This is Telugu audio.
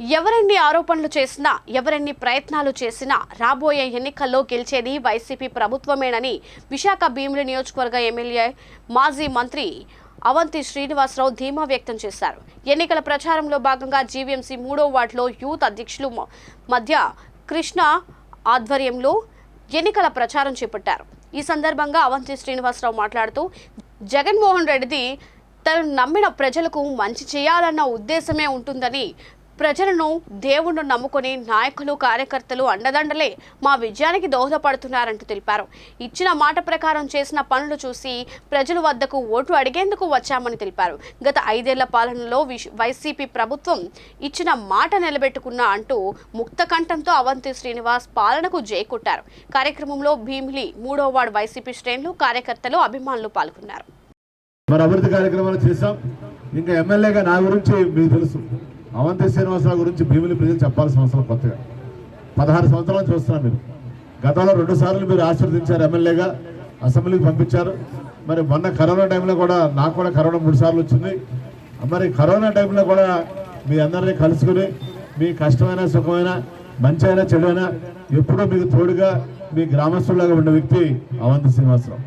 ఎవరెన్ని ఆరోపణలు చేసినా ఎవరెన్ని ప్రయత్నాలు చేసినా రాబోయే ఎన్నికల్లో గెలిచేది వైసీపీ ప్రభుత్వమేనని విశాఖ భీమిలి నియోజకవర్గ ఎమ్మెల్యే మాజీ మంత్రి అవంతి శ్రీనివాసరావు ధీమా వ్యక్తం చేశారు. ఎన్నికల ప్రచారంలో భాగంగా జీవీఎంసీ మూడో వార్డులో యూత్ అధ్యక్షులు మ- మధ్య కృష్ణ ఆధ్వర్యంలో ఎన్నికల ప్రచారం చేపట్టారు. ఈ సందర్భంగా అవంతి శ్రీనివాసరావు మాట్లాడుతూ జగన్మోహన్ రెడ్డిది తను నమ్మిన ప్రజలకు మంచి చేయాలన్న ఉద్దేశమే ఉంటుందని ప్రజలను దేవుణ్ణి నమ్ముకొని నాయకులు కార్యకర్తలు అండదండలే. మా విజయానికి దోహదపడుతున్నారంటూ తెలిపారు. ఇచ్చిన మాట ప్రకారం చేసిన పనులు చూసి ప్రజల వద్దకు ఓటు అడిగేందుకు వచ్చామని తెలిపారు. గత ఐదేళ్ళ పాలనలో వైసీపీ ప్రభుత్వం ఇచ్చిన మాట నిలబెట్టుకున్నా అంటూ ముక్త కంఠంతో అవంతి శ్రీనివాస్ పాలనకు జై కొట్టారు కార్యక్రమంలో భీమిలి మూడో వార్డు వైసీపీ శ్రేణులు కార్యకర్తలు అభిమానులు పాల్గొన్నారు. మరి అభివృద్ధి కార్యక్రమాలు చేశాం. ఇంకా ఎమ్మెల్యేగా నా గురించి మీకు తెలుసు. అవంతి శ్రీనివాసరావు గురించి భీమిలి ప్రజలు చెప్పాల్సిన అవసరం కొత్తగా. పదహారు సంవత్సరాలు చూస్తున్నాం మీరు గతంలో రెండు సార్లు మీరు ఆశీర్వదించారు ఎమ్మెల్యేగా అసెంబ్లీకి పంపించారు. మరి మొన్న కరోనా టైంలో కూడా నాకు కూడా కరోనా మూడు సార్లు వచ్చింది. మరి కరోనా టైంలో కూడా మీ అందరినీ కలుసుకుని మీ కష్టమైన సుఖమైన మంచి అయినా చెడు అయినా ఎప్పుడూ మీకు తోడుగా మీ గ్రామస్తులాగా ఉన్న వ్యక్తి అవంతి శ్రీనివాసరావు.